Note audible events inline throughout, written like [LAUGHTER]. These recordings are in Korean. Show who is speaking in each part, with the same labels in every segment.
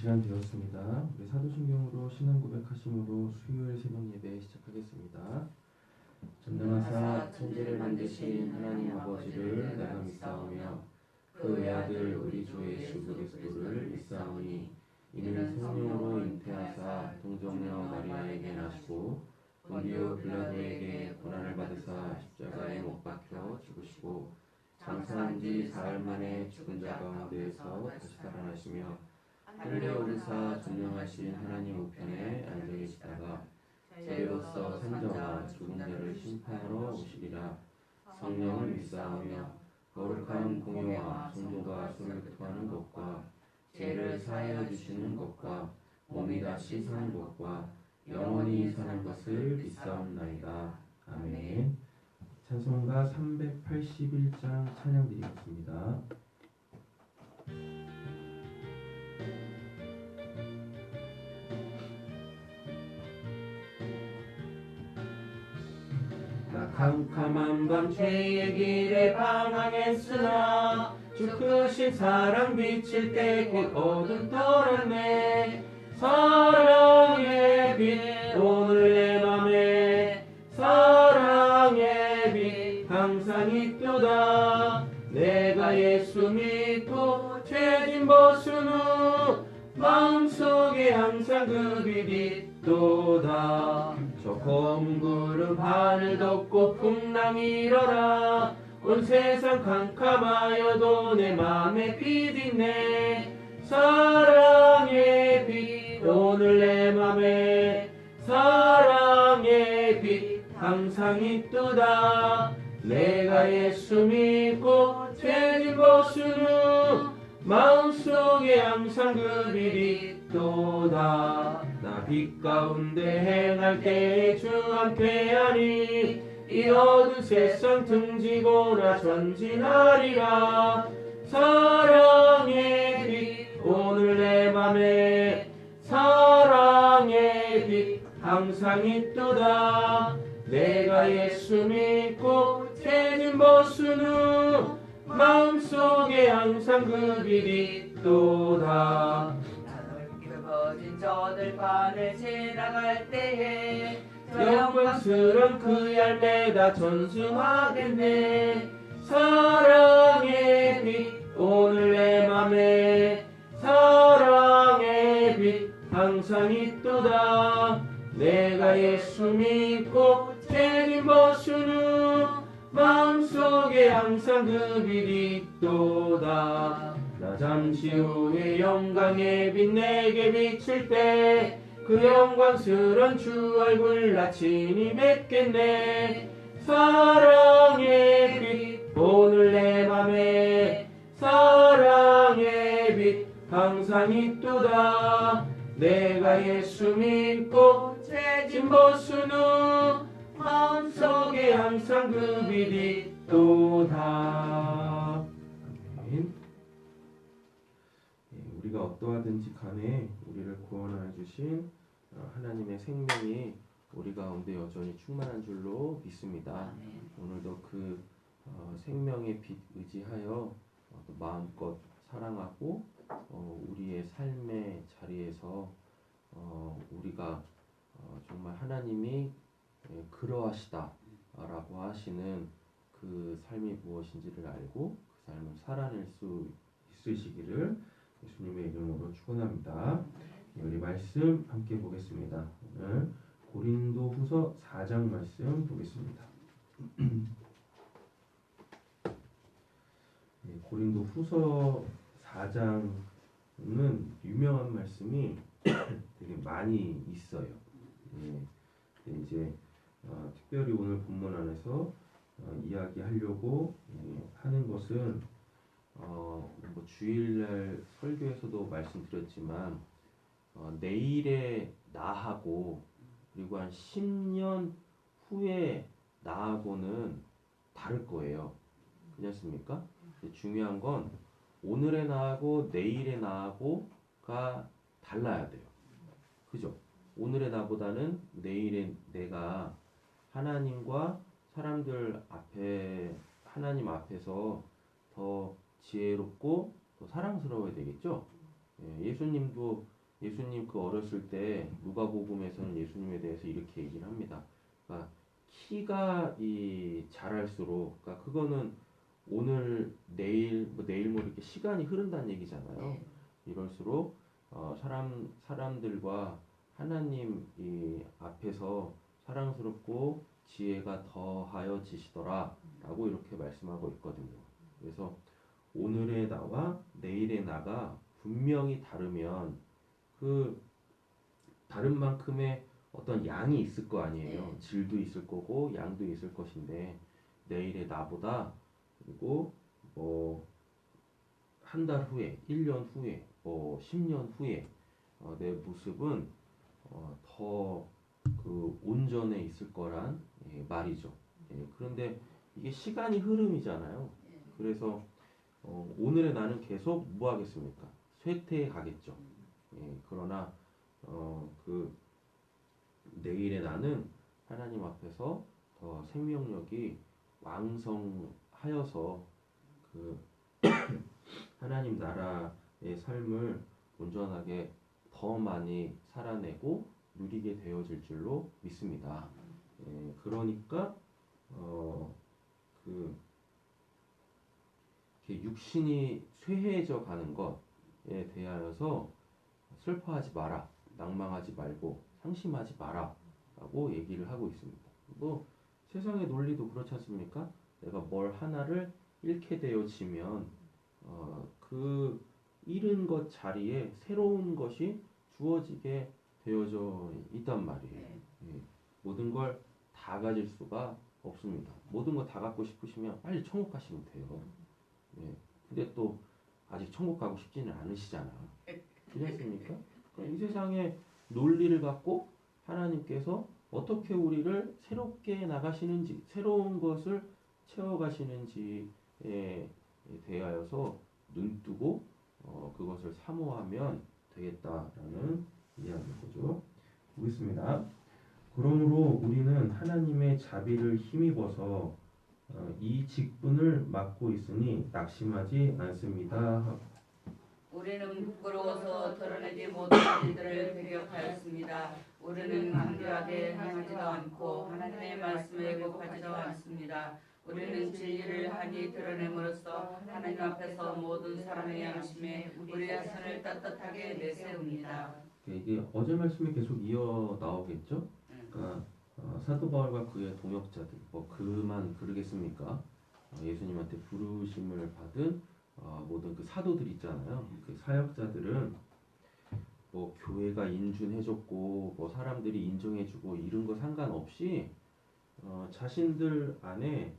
Speaker 1: 시간 되었습니다. 우리 사도신경으로 신앙 고백하심으로 수요일 새벽 예배 시작하겠습니다. 전능하사 천지를 만드신 하나님 아버지를 내가 믿사오며 그 외아들 우리 주 예수 그리스도를 믿사오니 이는 성령으로 잉태하사 동정녀 마리아에게 나시고 본디오 빌라도에게 고난을 받으사 십자가에 못 박혀 죽으시고 장사한 지 사흘 만에 죽은 자 가운데에서 다시 살아나시며 하늘에 오르사 존령하신 하나님 우편에 앉아 계시다가 죄로서 산자와 죽은 자를 심판하러 오시리라. 성령을 믿사오며 거룩한 공유와 성도가 손을 토하는 것과 죄를 사하여 주시는 것과 몸이 다시 사는 것과 영원히 사는 것을 믿사옵나이다. 아멘. 찬송가 381장 찬양 드리겠습니다. 캄캄한 밤 죄의 길에 방황했으나 주 크신 사랑 비칠 때곧 어둠 떠났네 사랑의 빛 오늘 내 맘에 사랑의 빛 항상 있도다. 내가 예수 믿고 죄진 벗은 후 마음속에 항상 그 빛이 있도다 저 구름 하늘 덮고 풍랑이 일어나 온 세상 캄캄하여도 내 맘에 빛 있네. 사랑의 빛 오늘 내 맘에. 사랑의 빛 항상 있도다. 내가 예수 믿고 죄진 벗은 후 마음속에 항상 그 빛이 있도다. 나 빛 가운데 행할 때에 주 함께하니 이 어두운 세상 등지고나 전진하리라. 사랑의 빛 오늘 내 맘에 사랑의 빛 항상 있도다. 내가 예수 믿고 죄진 벗은 후 마음속에 항상 그 빛이 있도다
Speaker 2: 저들 반을 지나갈 때에
Speaker 1: 영광스런 그 열매가 전승하겠네. 사랑의 빛 오늘 내 맘에 사랑의 빛 항상 있도다. 내가 예수 믿고 벗은 후 마음속에 항상 그 빛이 있도다. 나 잠시 후에 영광의 빛 내게 비칠 때 그 영광스런 주 얼굴 나 친히 뵙겠네. 사랑의 빛 오늘 내 맘에 사랑의 빛 항상 있도다. 내가 예수 믿고 죄진 벗은 후 마음속에 항상 그 빛이 있도다 우리가 어떠하든지 간에 우리를 구원하여 주신 어, 하나님의 생명이 우리 가운데 여전히 충만한 줄로 믿습니다. 오늘도 그 어, 생명의 빛 의지하여 어, 또 마음껏 사랑하고 어, 우리의 삶의 자리에서 어, 우리가 어, 정말 하나님이 예, 그러하시다라고 하시는 그 삶이 무엇인지를 알고 그 삶을 살아낼 수 있으시기를 예수님의 이름으로 축원합니다. 예, 우리 말씀 함께 보겠습니다. 오늘 고린도 후서 4장 말씀 보겠습니다. [CLEARS THROAT] 예, 고린도 후서 4장은 유명한 말씀이 [CLEARS THROAT] 되게 많이 있어요. 예, 이제 어, 특별히 오늘 본문 안에서 어, 이야기하려고 예, 하는 것은 어, 뭐 주일날 설교에서도 말씀드렸지만 어, 내일의 나하고 그리고 한 10년 후에 나하고는 다를 거예요. 근데 중요한 건 오늘의 나하고 내일의 나하고가 달라야 돼요. 그죠? 오늘의 나보다는 내일의 내가 하나님과 사람들 앞에 하나님 앞에서 더 지혜롭고 더 사랑스러워야 되겠죠? 예, 예수님도 예수님 그 어렸을 때 누가복음에서는 예수님에 대해서 이렇게 얘기를 합니다. 그러니까 키가 이 자랄수록 그러니까 그거는 오늘 내일 뭐 내일 뭐 이렇게 시간이 흐른다는 얘기잖아요.
Speaker 2: 네.
Speaker 1: 이럴수록 어, 사람 사람들과 하나님 이 앞에서 사랑스럽고 지혜가 더하여 지시더라라고 이렇게 말씀하고 있거든요. 그래서 오늘의 나와 내일의 나가 분명히 다르면 그 다른 만큼의 어떤 양이 있을 거 아니에요.
Speaker 2: 네.
Speaker 1: 질도 있을 거고 양도 있을 것인데 내일의 나보다 그리고 뭐 한 달 후에, 1년 후에, 뭐 10년 후에 어, 내 모습은 어, 더그 온전해 있을 거란 예, 말이죠. 예, 그런데 이게 시간이 흐름이잖아요.
Speaker 2: 예.
Speaker 1: 그래서 어, 오늘의 나는 계속 뭐 하겠습니까? 쇠퇴해 가겠죠. 예, 그러나 어, 그 내일의 나는 하나님 앞에서 더 생명력이 왕성하여서 그 [COUGHS] 하나님 나라의 삶을 온전하게 더 많이 살아내고 누리게 되어질 줄로 믿습니다. 예, 그러니까 어, 그 육신이 쇠해져 가는 것에 대하여서 슬퍼하지 마라, 낭망하지 말고 상심하지 마라 라고 얘기를 하고 있습니다. 뭐 세상의 논리도 그렇지 않습니까? 내가 뭘 하나를 잃게 되어지면 어, 그 잃은 것 자리에 새로운 것이 주어지게 되어져 있단 말이에요.
Speaker 2: 네.
Speaker 1: 예, 모든 걸 다 가질 수가 없습니다. 모든 거 다 갖고 싶으시면 빨리 천국 가시면 돼요. 예, 근데 또 아직 천국 가고 싶지는 않으시잖아. 그렇지 않습니까? 그러니까 이 세상의 논리를 갖고 하나님께서 어떻게 우리를 새롭게 나가시는지, 새로운 것을 채워가시는지에 대하여서 눈뜨고 어, 그것을 사모하면 되겠다라는 이야기인 거죠. 보겠습니다. 그러므로 우리는 하나님의 자비를 힘입어서 어, 이 직분을 맡고 있으니 낙심하지 않습니다.
Speaker 2: 우리는 부끄러워서 드러내지 못한 일들을 배격하였습니다. 우리는 강교하게 행하지도 않고 하나님의 말씀에 왜곡하지도 않습니다. 우리는 진리를 하니 드러냄으로써 하나님 앞에서 모든 사람의 양심에 우리의 선을 떳떳하게 내세웁니다.
Speaker 1: 네, 이게 어제 말씀이 계속 이어 나오겠죠? 그러니까 어, 사도 바울과 그의 동역자들, 뭐 그만 그러겠습니까? 어, 예수님한테 부르심을 받은 어, 모든 그 사도들 있잖아요. 그 사역자들은 뭐 교회가 인준해줬고 뭐 사람들이 인정해주고 이런 거 상관없이 어, 자신들 안에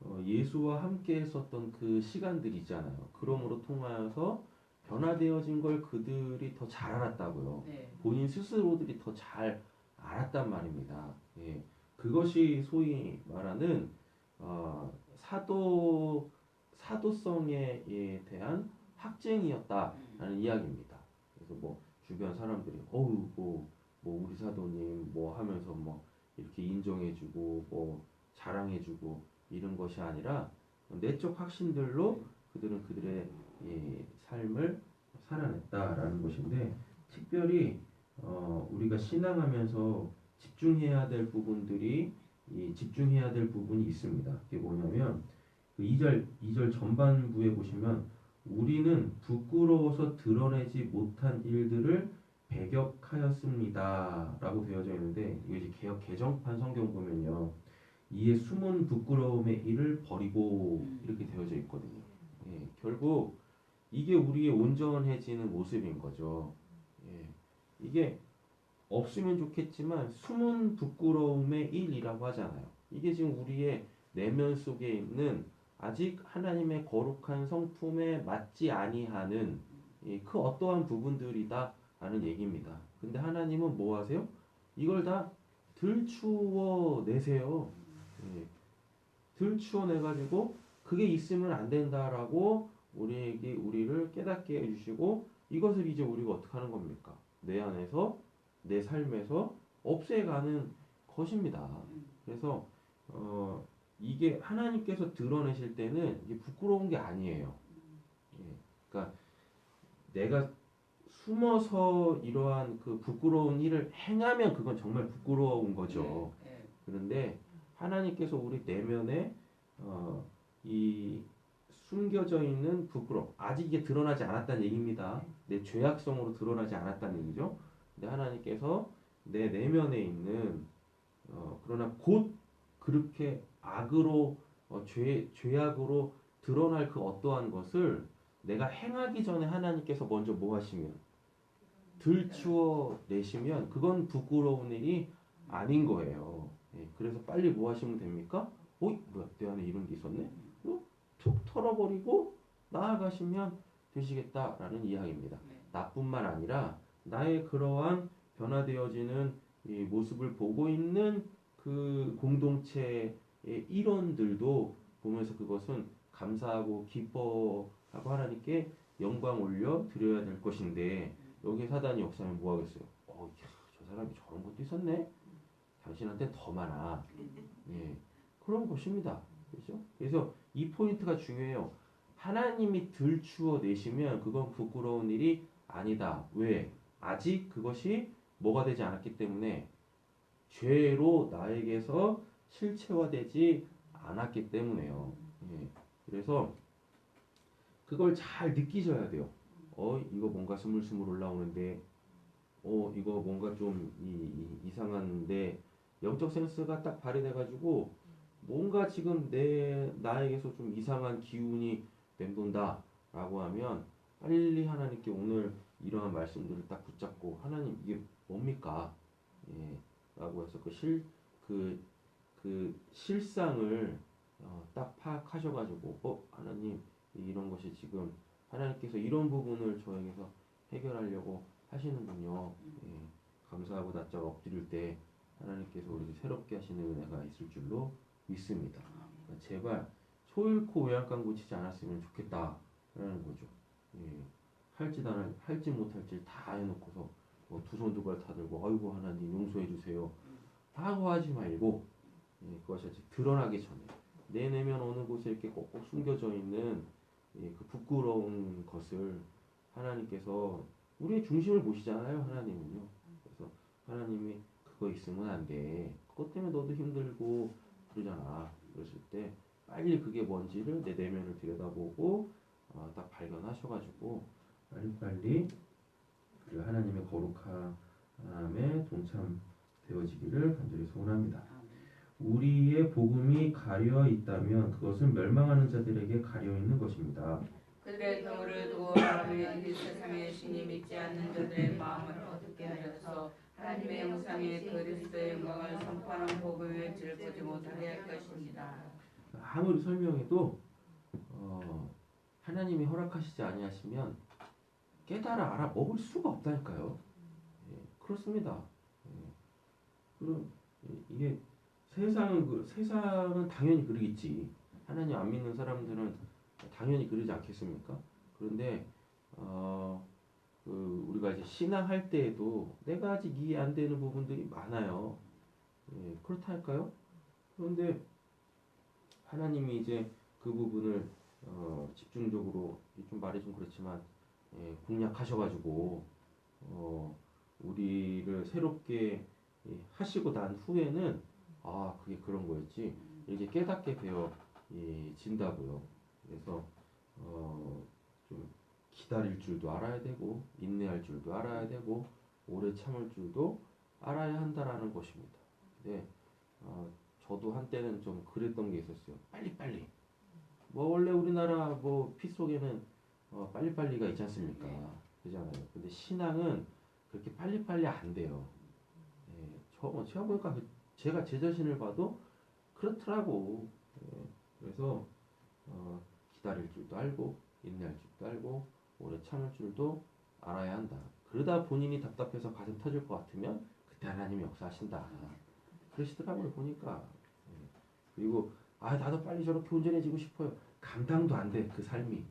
Speaker 1: 어, 예수와 함께 했었던 그 시간들 있잖아요. 그럼으로 통하여서 변화되어진 걸 그들이 더 잘 알았다고요.
Speaker 2: 네.
Speaker 1: 본인 스스로들이 더 잘 알았단 말입니다. 예, 그것이 소위 말하는 어, 사도 사도성에 예, 대한 확증이었다라는 이야기입니다. 그래서 뭐 주변 사람들이 어우 뭐, 뭐 우리 사도님 뭐 하면서 뭐 이렇게 인정해주고 뭐 자랑해주고 이런 것이 아니라 내적 확신들로 그들은 그들의 예, 삶을 살아냈다라는 것인데 특별히 어, 우리가 신앙하면서 집중해야 될 부분들이 이 집중해야 될 부분이 있습니다. 그게 뭐냐면 그 2절 2절 전반부에 보시면 우리는 부끄러워서 드러내지 못한 일들을 배격하였습니다라고 되어져 있는데 이게 이제 개혁 개정판 성경 보면요. 이에 숨은 부끄러움의 일을 버리고 이렇게 되어져 있거든요. 예, 결국 이게 우리의 온전해지는 모습인 거죠. 예, 이게 없으면 좋겠지만 숨은 부끄러움의 일이라고 하잖아요. 이게 지금 우리의 내면 속에 있는 아직 하나님의 거룩한 성품에 맞지 아니하는 이그 어떠한 부분들이다 라는 얘기입니다. 근데 하나님은 뭐 하세요? 이걸 다 들추어 내세요. 예, 들추어 내 가지고 그게 있으면 안 된다라고 우리에게 우리를 깨닫게 해주시고 이것을 이제 우리가 어떻게 하는 겁니까? 내 안에서 내 삶에서 없애가는 것입니다. 그래서 어, 이게 하나님께서 드러내실 때는 이게 부끄러운 게 아니에요. 예, 그러니까 내가 숨어서 이러한 그 부끄러운 일을 행하면 그건 정말 부끄러운 거죠.
Speaker 2: 예,
Speaker 1: 그런데 하나님께서 우리 내면에 어, 이 숨겨져 있는 부끄럼 아직 이게 드러나지 않았다는 얘기입니다. 내 죄악성으로 드러나지 않았다는 얘기죠. 근데 하나님께서 내 내면에 있는 어, 그러나 곧 그렇게 악으로 어, 죄 죄악으로 드러날 그 어떠한 것을 내가 행하기 전에 하나님께서 먼저 뭐 하시면 들추어 내시면 그건 부끄러운 일이 아닌 거예요. 예, 그래서 빨리 뭐 하시면 됩니까? 어, 뭐야, 내 안에 이런 게 있었네? 어? 툭 털어버리고 나아가시면 되시겠다라는 이야기입니다.
Speaker 2: 네.
Speaker 1: 나뿐만 아니라 나의 그러한 변화되어지는 이 모습을 보고 있는 그 공동체의 일원들도 보면서 그것은 감사하고 기뻐하고 하나님께 영광 올려 드려야 될 것인데 여기 사단이 역사하면 뭐 하겠어요? 어, 이야, 저 사람이 저런 것도 있었네. 당신한테 더 많아. 예, 그런 것입니다. 그렇죠? 그래서 이 포인트가 중요해요. 하나님이 들추어 내시면 그건 부끄러운 일이 아니다. 왜? 아직 그것이 뭐가 되지 않았기 때문에 죄로 나에게서 실체화되지 않았기 때문에요. 예. 그래서 그걸 잘 느끼셔야 돼요. 어, 이거 뭔가 스물스물 올라오는데, 어, 이거 뭔가 좀 이, 이, 이상한데, 영적 센스가 딱 발휘돼가지고, 뭔가 지금 내, 나에게서 좀 이상한 기운이 맴돈다라고 하면, 빨리 하나님께 오늘 이러한 말씀들을 딱 붙잡고, 하나님, 이게 뭡니까? 예, 라고 해서 그 실, 그, 그 실상을 어, 딱 파악하셔가지고, 어, 하나님, 이런 것이 지금 하나님께서 이런 부분을 저에게서 해결하려고 하시는군요. 예, 감사하고 낯짝 엎드릴 때 하나님께서 우리 새롭게 하시는 은혜가 있을 줄로 믿습니다. 그러니까 제발 소잃고 외양간 고치지 않았으면 좋겠다라는 거죠. 예, 할지 안 할지 못할 지 다 해놓고서 뭐 두손두 발 다 들고 아이고 하나님 용서해 주세요 하고 하지 말고 예, 그것이 아직 드러나기 전에 내 내면 어느 곳에 이렇게 꼭꼭 숨겨져 있는 예, 그 부끄러운 것을 하나님께서 우리의 중심을 보시잖아요 하나님은요 그래서 하나님이 그거 있으면 안 돼 그것 때문에 너도 힘들고 그러잖아 그랬을 때 빨리 그게 뭔지를 내 내면을 들여다보고 어, 딱 발견하셔가지고 빨리빨리 그 하나님의 거룩함에 동참되어지기를 간절히 소원합니다. 우리의 복음이 가려 있다면 그것은 멸망하는 자들에게 가려 있는 것입니다.
Speaker 2: 그들의 경우를 두고 하나님의 이 세상의 신이 믿지 않는 자들의 마음을 어둡게 하여서 하나님의 영상의 그리스도의 영광을 선포하는 복음의 질을 보지 못하게 할 것입니다.
Speaker 1: 아무리 설명해도 어, 하나님이 허락하시지 아니하시면 깨달아 알아 먹을 수가 없다니까요. 예, 그렇습니다. 예, 그럼 이- 이게 세상은 그 세상은 당연히 그러겠지. 하나님 안 믿는 사람들은 당연히 그러지 않겠습니까? 그런데 어, 그 우리가 이제 신앙할 때에도 내가 아직 이해 안 되는 부분들이 많아요. 예, 그렇다니까요. 그런데 하나님이 이제 그 부분을 어, 집중적으로 좀 말이 좀 그렇지만 예, 공략하셔가지고 어, 우리를 새롭게 예, 하시고 난 후에는 아 그게 그런 거였지 이렇게 깨닫게 되어 예, 진다고요. 그래서 어, 좀 기다릴 줄도 알아야 되고 인내할 줄도 알아야 되고 오래 참을 줄도 알아야 한다라는 것입니다. 근데 어, 저도 한때는 좀 그랬던 게 있었어요. 빨리빨리. 뭐 원래 우리나라 뭐 피 속에는 어, 빨리빨리가 있지 않습니까? 그잖아요. 근데 신앙은 그렇게 빨리빨리 안 돼요. 예, 저 제가 보니까 그- 제가 제 자신을 봐도 그렇더라고. 예, 그래서 어, 기다릴 줄도 알고 인내할 줄도 알고 오래 참을 줄도 알아야 한다. 그러다 본인이 답답해서 가슴 터질 것 같으면 그때 하나님이 역사하신다. 그러시더라고요 보니까. 예. 그리고 아 나도 빨리 저렇게 온전해지고 싶어요. 감당도 안 돼 그 삶이.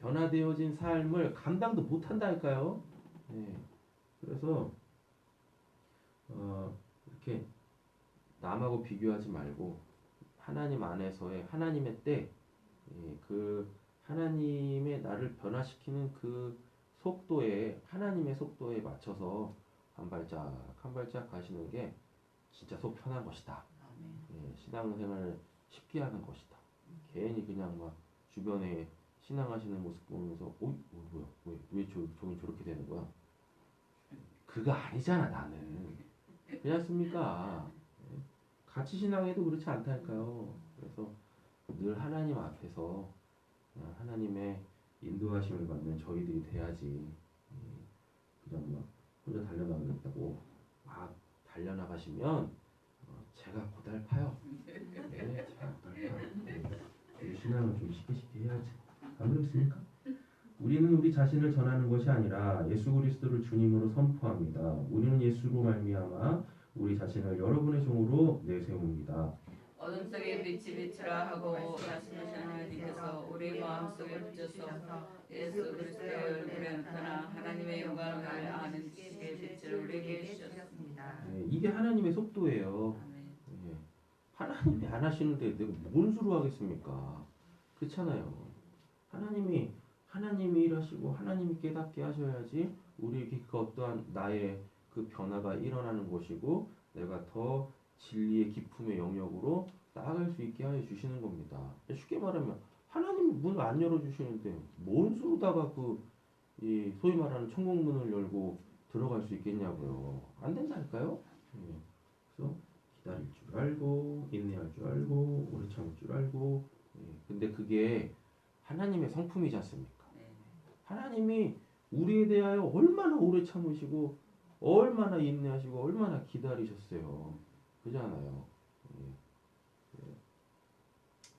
Speaker 1: 변화되어진 삶을 감당도 못 한다니까요. 예. 그래서 어, 이렇게 남하고 비교하지 말고 하나님 안에서의 하나님의 때, 예, 그 하나님의 나를 변화시키는 그 속도에 하나님의 속도에 맞춰서 한 발짝 한 발짝 가시는 게 진짜 속 편한 것이다. 예, 신앙생활을 쉽게 하는 것이다. 괜히 그냥 막 주변에 신앙하시는 모습 보면서 어, 어 뭐야, 왜, 왜 저, 저긴 저렇게 되는 거야? 그거 아니잖아 나는. 그렇지 않습니까? 예, 같이 신앙해도 그렇지 않다니까요. 그래서 늘 하나님 앞에서 하나님의 인도하심을 받는 저희들이 돼야지. 예, 그냥 막 혼자 달려나가겠다고 막 달려나가시면 어, 제가 고달파요. 네, 제가 고달파요. 네, 신앙을 좀 쉽게 쉽게 해야지. 안 그렇습니까? 우리는 우리 자신을 전하는 것이 아니라 예수 그리스도를 주님으로 선포합니다. 우리는 예수로 말미암아 우리 자신을 여러분의 종으로 내세웁니다.
Speaker 2: 어둠 속에 빛이 비추라 하고 말씀하신 하나님께서 우리 마음속에 비춰서 예수 그리스도의 얼굴에 나타나 하나님의 영광을 아는 지식의 빛을 우리에게 주셨습니다.
Speaker 1: 네, 이게 하나님의 속도예요. 예. 하나님이 안 하시는데 내가 뭔 수로 하겠습니까? 그렇잖아요. 하나님이 하나님이 일하시고 하나님이 깨닫게 하셔야지 우리에게 그 어떠한 나의 그 변화가 일어나는 것이고 내가 더 진리의 기품의 영역으로 나아갈 수 있게 하여 주시는 겁니다. 쉽게 말하면 하나님 문 안 열어 주시는데 뭔 수로다가 그이 소위 말하는 천국 문을 열고 들어갈 수 있겠냐고요. 안 된다니까요. 예. 그래서 기다릴 줄 알고 인내할 줄 알고 오래 참을 줄 알고 예. 근데 그게 하나님의 성품이지 않습니까?
Speaker 2: 네.
Speaker 1: 하나님이 우리에 대하여 얼마나 오래 참으시고 얼마나 인내하시고 얼마나 기다리셨어요. 그잖아요. 예. 예.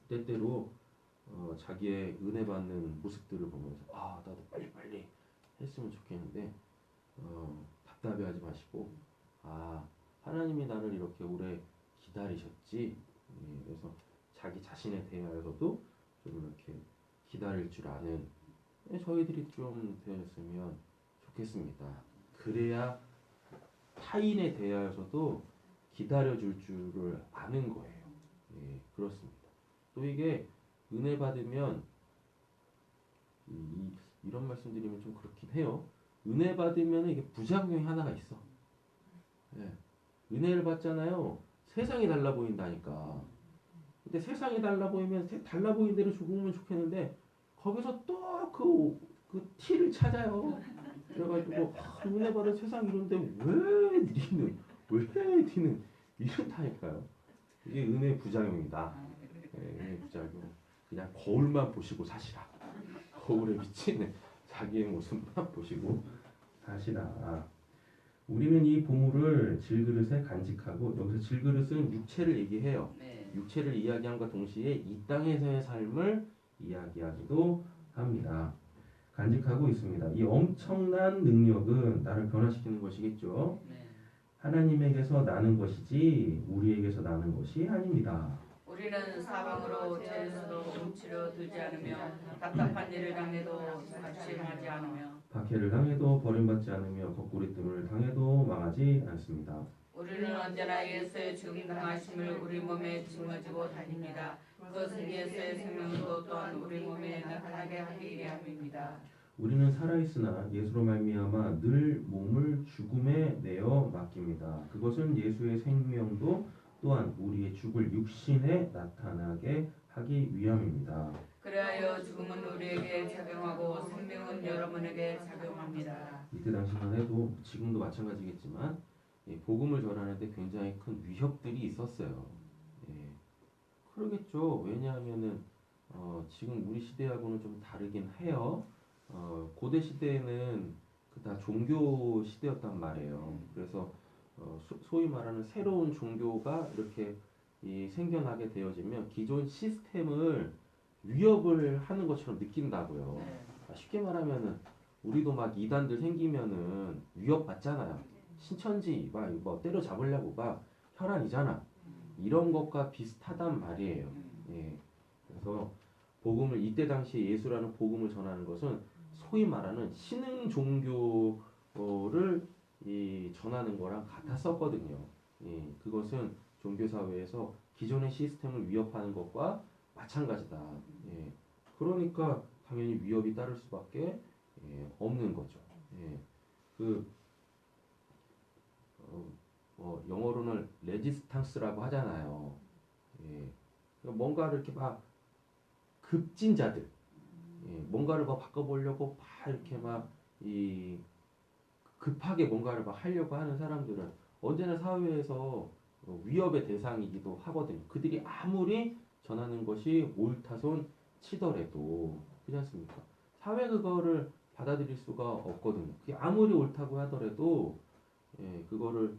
Speaker 1: 때때로 어, 자기의 은혜 받는 모습들을 보면서 아 나도 빨리 빨리 했으면 좋겠는데 어, 답답해하지 마시고 아 하나님이 나를 이렇게 오래 기다리셨지. 예, 그래서 자기 자신에 대하여서도 좀 이렇게 기다릴 줄 아는 예, 저희들이 좀 되었으면 좋겠습니다. 그래야 타인에 대하여서도 기다려줄 줄을 아는 거예요. 예, 그렇습니다. 또 이게 은혜 받으면 이, 이- 이런 말씀드리면 좀 그렇긴 해요. 은혜 받으면 이게 부작용이 하나가 있어. 예. 은혜를 받잖아요. 세상이 달라 보인다니까. 근데 세상이 달라 보이면 세- 달라 보이는 대로 죽으면 좋겠는데 거기서 또그 그 티를 찾아요. 그래가지고 아, 은혜 받은 세상 이런데 왜 니는 왜 니는 이렇다니까요. 이게 은혜 부작용이다. 예, 은혜 부작용. 그냥 거울만 보시고 사시라. 거울에 비치는 자기의 모습만 보시고 사시라. 우리는 이 보물을 질그릇에 간직하고 여기서 질그릇은 육체를 얘기해요.
Speaker 2: 네.
Speaker 1: 육체를 이야기함과 동시에 이 땅에서의 삶을 이야기하기도 합니다. 간직하고 있습니다. 이 엄청난 능력은 나를 변화시키는 것이겠죠.
Speaker 2: 네.
Speaker 1: 하나님에게서 나는 것이지 우리에게서 나는 것이 아닙니다.
Speaker 2: 우리는 사방으로 죄에서도 움츠려 들지 않으며 답답한 일을 당해도 낙심하지 않으며
Speaker 1: 박해를 당해도 버림받지 않으며 거꾸리 뜸을 당해도 망하지 않습니다.
Speaker 2: 우리는 언제나 예수의 죽임 당하심을 우리 몸에 짊어지고 다닙니다. 그것은 예수의 생명도 또한 우리 몸에 나타나게 하기 위함입니다.
Speaker 1: 우리는 살아있으나 예수로 말미암아 늘 몸을 죽음에 내어 맡깁니다. 그것은 예수의 생명도 또한 우리의 죽을 육신에 나타나게 하기 위함입니다.
Speaker 2: 그리하여 죽음은 우리에게 작용하고 생명은 여러분에게 작용합니다.
Speaker 1: 이때 당시만 해도 지금도 마찬가지겠지만 예, 복음을 전하는데 굉장히 큰 위협들이 있었어요. 예, 그러겠죠. 왜냐하면은 어, 지금 우리 시대하고는 좀 다르긴 해요. 어, 고대 시대에는 그 다 종교 시대였단 말이에요. 그래서 어, 소, 소위 말하는 새로운 종교가 이렇게 이 생겨나게 되어지면 기존 시스템을 위협을 하는 것처럼 느낀다고요.
Speaker 2: 네.
Speaker 1: 아, 쉽게 말하면은 우리도 막 이단들 생기면은 위협 받잖아요. 신천지 막 뭐 때려 잡으려고 막 혈안이잖아. 이런 것과 비슷하단 말이에요. 예. 그래서 복음을 이때 당시에 예수라는 복음을 전하는 것은 소위 말하는 신흥 종교를 이 전하는 거랑 같았었거든요. 예. 그것은 종교 사회에서 기존의 시스템을 위협하는 것과 마찬가지다. 예. 그러니까 당연히 위협이 따를 수밖에 예, 없는 거죠. 예, 그 어, 뭐 영어로는 레지스탕스라고 하잖아요. 예, 그러니까 뭔가를 이렇게 막 급진자들, 예, 뭔가를 막 바꿔보려고 막 이렇게 막 이 급하게 뭔가를 막 하려고 하는 사람들은 언제나 사회에서 어, 위협의 대상이기도 하거든요. 그들이 아무리 전하는 것이 옳다손 치더라도 그렇지 않습니까? 사회 그거를 받아들일 수가 없거든요. 그게 아무리 옳다고 하더라도 예, 그거를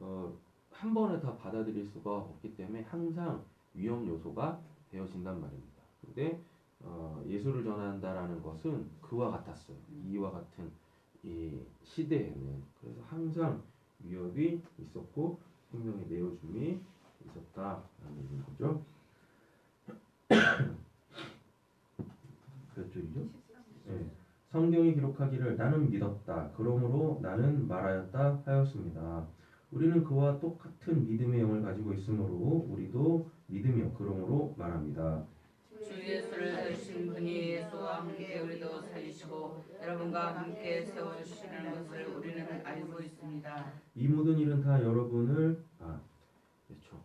Speaker 1: 어, 한 번에 다 받아들일 수가 없기 때문에 항상 위험 요소가 되어진단 말입니다. 근데 어, 예수를 전한다라는 것은 그와 같았어요. 이와 같은 이 시대에는 그래서 항상 위협이 있었고 생명의 내어줌이 있었다라는 얘기인 거죠. [COUGHS] 몇 줄이죠? 네. 성경이 기록하기를 나는 믿었다. 그러므로 나는 말하였다 하였습니다. 우리는 그와 똑같은 믿음의 영을 가지고 있으므로 우리도 믿음이요. 그러므로 말합니다.
Speaker 2: 주 예수를 살리신 분이 예수와 함께 우리도 살리시고 여러분과 함께 세워주시는 것을 우리는 알고 있습니다.
Speaker 1: 이 모든 일은 다 여러분을 아 그렇죠.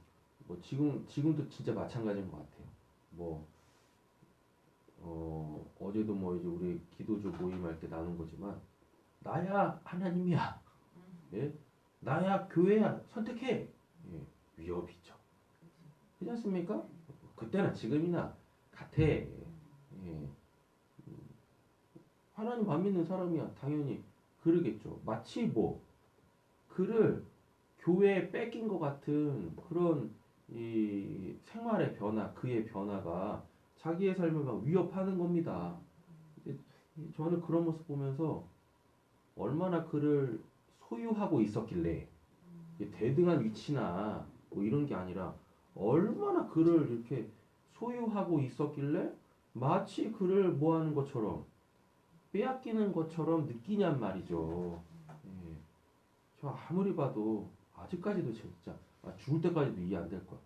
Speaker 1: 뭐 지금 지금도 진짜 마찬가지인 것 같아요. 뭐 어, 어제도 뭐 이제 우리 기도조 모임할 때 나눈 거지만 나야 하나님이야. 예? 나야 교회야 선택해. 예, 위협이죠. 그렇지 않습니까? 그때나 지금이나 같아. 예. 음, 하나님 안 믿는 사람이야 당연히 그러겠죠. 마치 뭐 그를 교회에 뺏긴 것 같은 그런 이 생활의 변화, 그의 변화가 자기의 삶을 막 위협하는 겁니다. 저는 그런 모습 보면서 얼마나 그를 소유하고 있었길래 대등한 위치나 뭐 이런 게 아니라 얼마나 그를 이렇게 소유하고 있었길래 마치 그를 뭐 하는 것처럼 빼앗기는 것처럼 느끼냔 말이죠. 예. 저 아무리 봐도 아직까지도 진짜 아, 죽을 때까지도 이해 안 될 거야.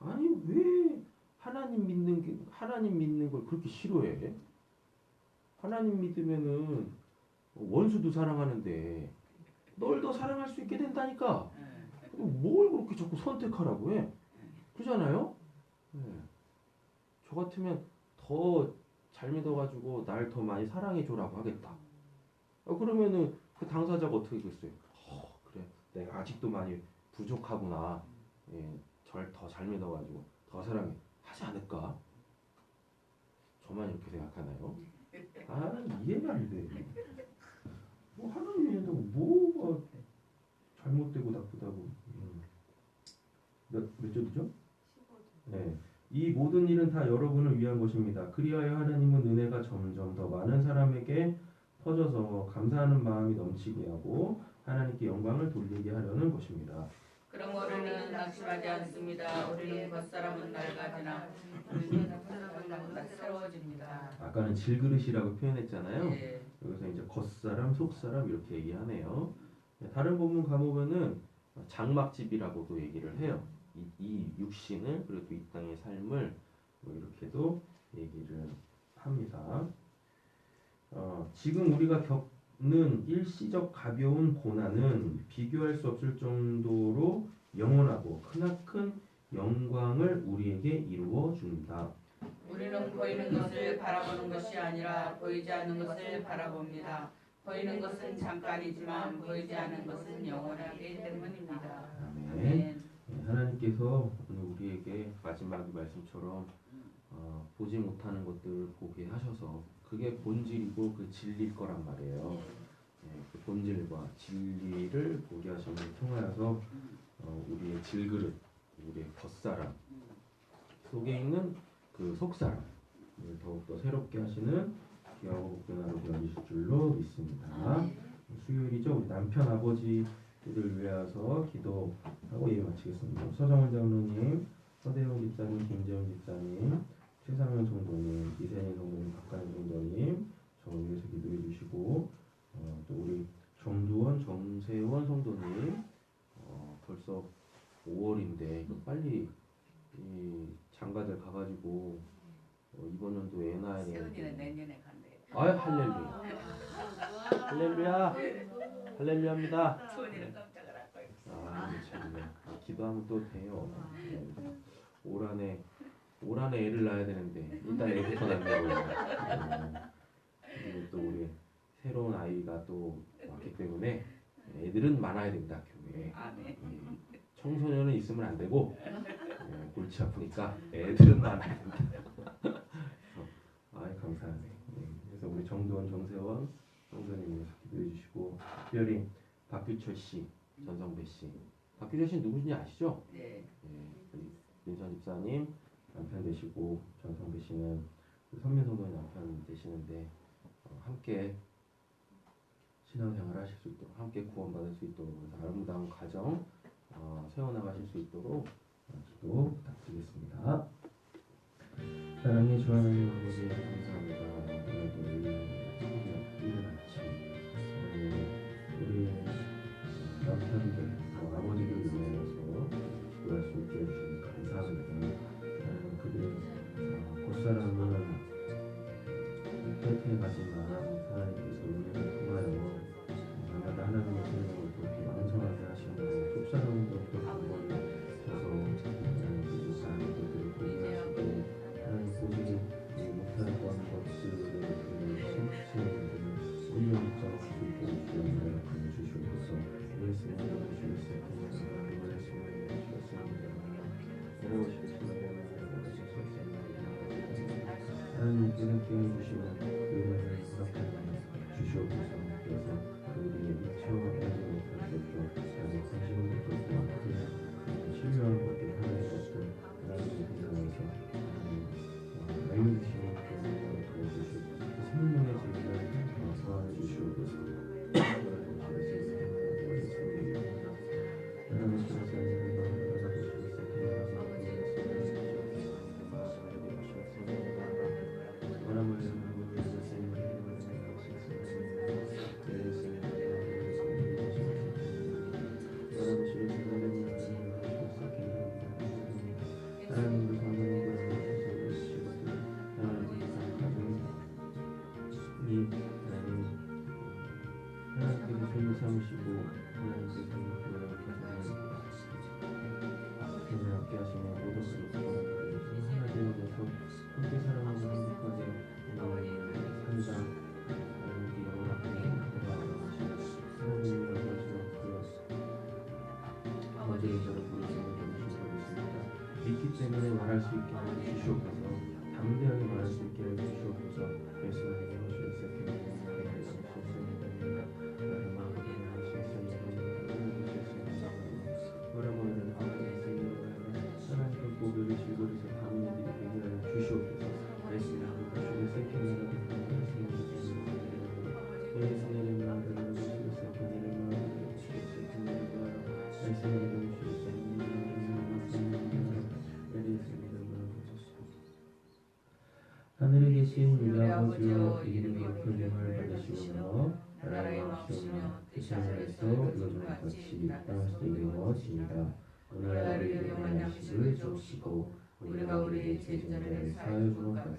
Speaker 1: 아니 왜 하나님 믿는 게 하나님 믿는 걸 그렇게 싫어해? 하나님 믿으면은 원수도 사랑하는데 널 더 사랑할 수 있게 된다니까. 뭘 그렇게 자꾸 선택하라고 해? 그잖아요. 예. 저 같으면 더 잘 믿어가지고 날 더 많이 사랑해줘라고 하겠다. 어, 그러면은 그 당사자가 어떻게 하겠어요? 어, 그래, 내가 아직도 많이 부족하구나. 예, 절더 잘 믿어가지고 더 사랑해 하지 않을까? 저만 이렇게 생각하나요? 아 이해가 안 돼. 뭐 하나님 얘기한다고 뭐가 잘못되고 나쁘다고. 음. 몇, 몇 절이죠? 네. 이 모든 일은 다 여러분을 위한 것입니다. 그리하여 하나님은 은혜가 점점 더 많은 사람에게 퍼져서 감사하는 마음이 넘치게 하고 하나님께 영광을 돌리게 하려는 것입니다.
Speaker 2: 그런 우리는 낙심하지 않습니다. 우리는 겉사람은 낡아지나 우리는 겉사람은 새로워집니다.
Speaker 1: 아까는 질그릇이라고 표현했잖아요.
Speaker 2: 예.
Speaker 1: 여기서 이제 겉사람, 속사람 이렇게 얘기하네요. 다른 본문 가보면은 장막집이라고도 얘기를 해요. 이, 이 육신을 그리고 이 땅의 삶을 뭐 이렇게도 얘기를 합니다. 어, 지금 우리가 겪는 일시적 가벼운 고난은 비교할 수 없을 정도로 영원하고 크나큰 영광을 우리에게 이루어 줍니다.
Speaker 2: 우리는 보이는 것을 바라보는 것이 아니라 보이지 않는 것을 바라봅니다. 보이는 것은 잠깐이지만 보이지 않는 것은 영원하기 때문입니다.
Speaker 1: 아멘.
Speaker 2: 아멘.
Speaker 1: 네, 하나님께서 오늘 우리에게 마지막 말씀처럼 어, 보지 못하는 것들을 보게 하셔서 그게 본질이고 그 진리일 거란 말이에요. 네, 그 본질과 진리를 보게 하심을 통하여서 어, 우리의 질그릇, 우리의 겉사람 속에 있는 그 속사람을 더욱더 새롭게 하시는 귀하고 복된 하루 되어주실 줄로 믿습니다. 수요일이죠. 우리 남편 아버지 들을 위해서 기도하고 예배 마치겠습니다. 서정원 장로님, 서대용 집사님, 김재훈 집사님, 최상현 성도님, 이세인 성도님, 박가인 성도님, 저 위해서 기도해 주시고 어, 또 우리 정두원, 정세원 성도님 어, 벌써 5월인데 이거 빨리 이 장가들 가가지고 어, 이번 연도 애 낳아야
Speaker 2: 세훈이는
Speaker 1: 되는데
Speaker 2: 내년에 간대.
Speaker 1: 아유 할렐루야. 할렐루야. 할렐루야입니다.
Speaker 2: 손이는 깜짝을 할 거예요.
Speaker 1: 아, 참네. 아, 기도하면 또 돼요. 네. 올 한해 올 한해 애를 낳아야 되는데 일단 애부터 낳냐고. 네. 그리고 또 우리 새로운 아이가 또 왔기 때문에 애들은 많아야 됩니다 교회에.
Speaker 2: 아멘.
Speaker 1: 예, 청소년은 있으면 안 되고 예, 골치 아프니까 애들은 많아야 된다. 아 감사하네. 예, 그래서 우리 정두원, 정세원 성도님 위해서 기도해 주시고 특별히 박규철 씨, 전성배 씨. 박규철 씨 누구신지 아시죠?
Speaker 2: 네.
Speaker 1: 예, 우리 민선 집사님 남편 되시고 전성배 씨는 우리 선민 성도님 남편 되시는데 어, 함께 신앙생활 하실 수 있도록 함께 구원받을 수 있도록 아름다운 가정 어, 세워나가실 수 있도록 어, 기도 부탁드리겠습니다. 사랑의 주 하나님 아버지 감사합니다. 오늘도 어, 남편들 어, 아버지들 위해서 기도할 수 있게 해주시니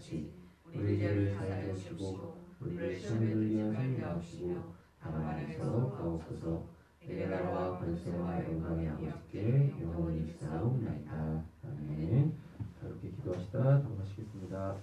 Speaker 1: 같이 우리 죄를 사하여 주시고 우리를 시험을 위하여 사용하시고 다만 안에서 가옵소서. 내 나라와 권세와 영광이 아버지께 영원히 있사옵나이다. 아멘. 자 이렇게 기도하시다. 들어가시겠습니다